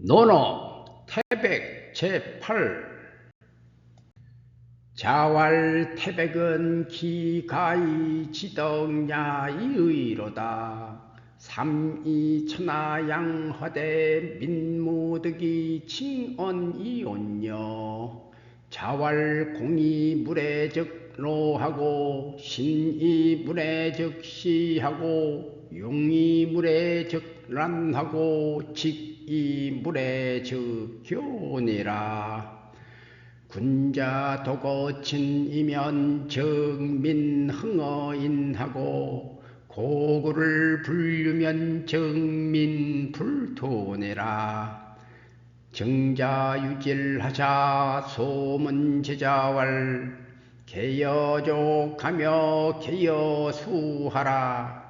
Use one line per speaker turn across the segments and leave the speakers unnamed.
노노 태백 제8 자왈 태백은 기가이 지덕야이의로다. 삼이 천하양화대 민무득이 칭언이온녀 자왈 공이 물에 적로하고 신이 물에 적시하고 용이 물에 적란하고 직이 물에 적효니라. 군자 도거친이면 정민흥어인하고 고구를 불르면 정민불토내라. 정자유질하자 소문제자왈 개여족하며 개여수하라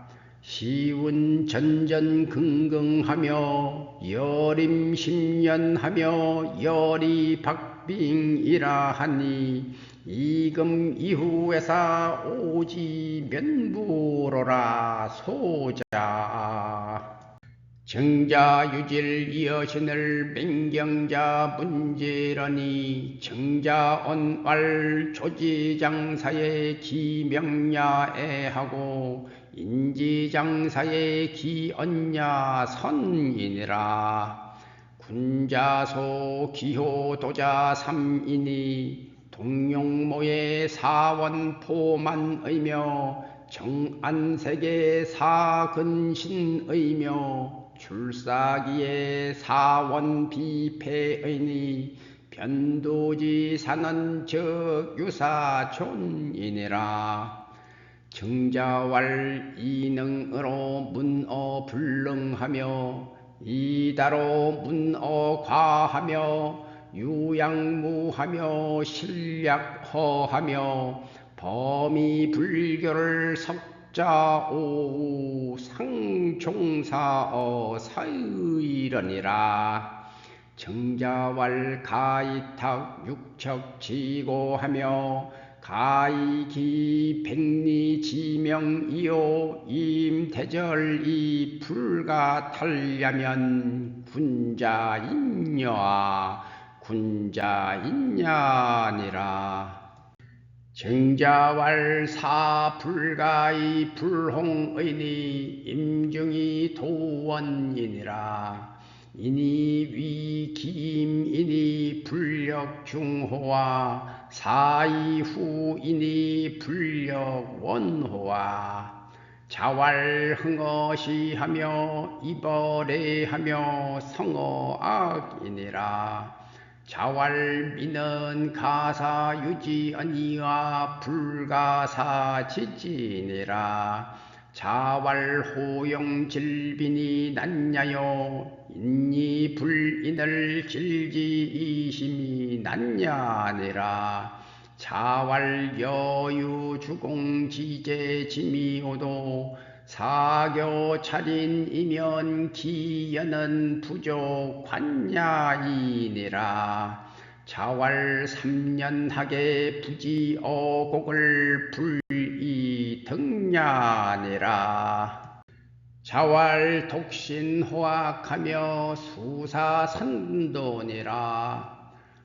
시운 전전 긍긍하며 여림심년하며 여리박빙이라 하니 이금 이후에사 오지 면부로라 소자. 정자 유질 이어신을 맹경자 문제라니 정자 언왈 조지장사의 기명야애하고 인 지장사의 기언야 선이니라. 군자소 기호도자 삼이니 동용모의 사원포만의며 정안세계 사근신의며 출사기의 사원비패의니 변도지사는 적유사촌이니라 정자왈 이능으로 문어 불능하며 이다로 문어 과하며 유양무하며 실약허하며 범이 불교를 석자오 상총사어 사의러니라. 정자왈 가이탁 육척지고하며 가이기 백리 지명이요 임대절이 불가탈려면 군자인녀아 군자인냐니라. 정자왈 사 불가이 불홍의니 임중이 도원이니라. 이니 위김이니 불력중호와 사이후이니 불력 원호와 자왈흥어시하며 이벌애하며 성어악이니라. 자왈미는 가사유지언니와 불가사지지니라. 자왈호용질빈이 난냐요 인니 불인을 질지이심이 난냐니라 자왈여유 주공지제 지미오도 사교 차린 이면 기연은 부족 관야이니라. 자왈 삼년하게 부지어곡을 불이 등냐니라 자왈 독신 호악하며 수사 선도니라.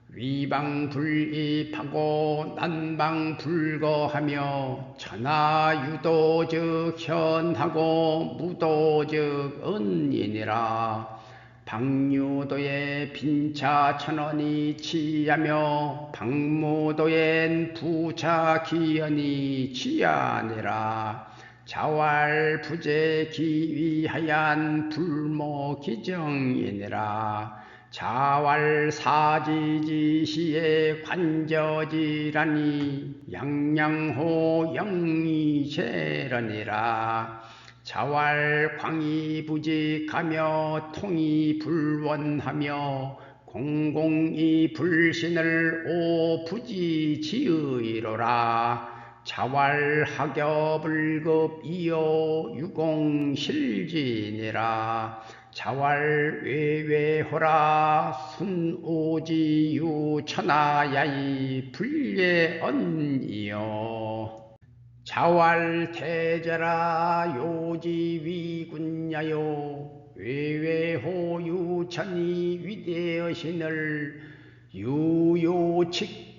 위방 불입하고 난방 불거하며 천하 유도즉 현하고 무도즉 은이니라. 방유도에 빈차 천원이 치하며 방무도엔 부차 기연이 치하니라 자왈 부재 기위하얀 불모 기정이니라. 자왈 사지지시에 관저지라니 양양호 영이제러니라. 자왈 광이 부직하며 통이 불원하며 공공이 불신을 오부지지의로라 자왈 학여불급 이요 유공실지니라. 자왈 외외호라 순오지유 천하야이 불예언이요 자왈 태자라 요지위군야요 외외호유천이 위대하신을 유요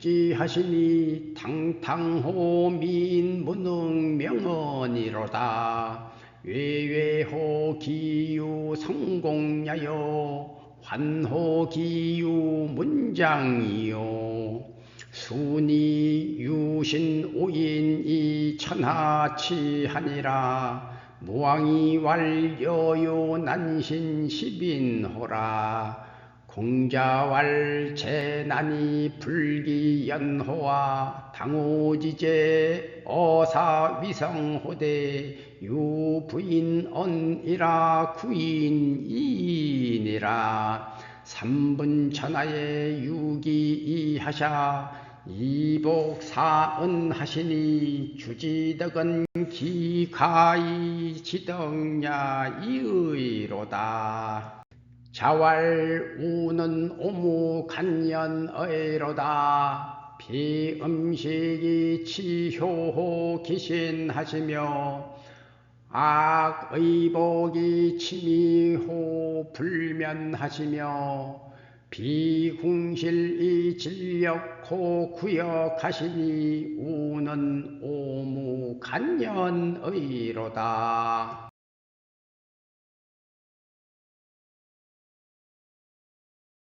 칙지하시니 당당호민 무능명언이로다. 외외호 기유 성공야요 환호 기유 문장이요. 순이 유신 오인이 천하치하니라. 무왕이 왈여요 난신 십인호라 공자왈 재난이 불기연호와 당오지제 어사위성호대 유부인 언이라 구인이니라 삼분천하에 유기이하샤 이복사은 하시니 주지덕은 기가이 지덕냐 이의로다 자왈 우는 오무 간연의로다 비음식이 치효호 기신하시며 악의복이 치미호 불면하시며 비궁실이 진력호 구역하시니 우는 오무 간연의로다.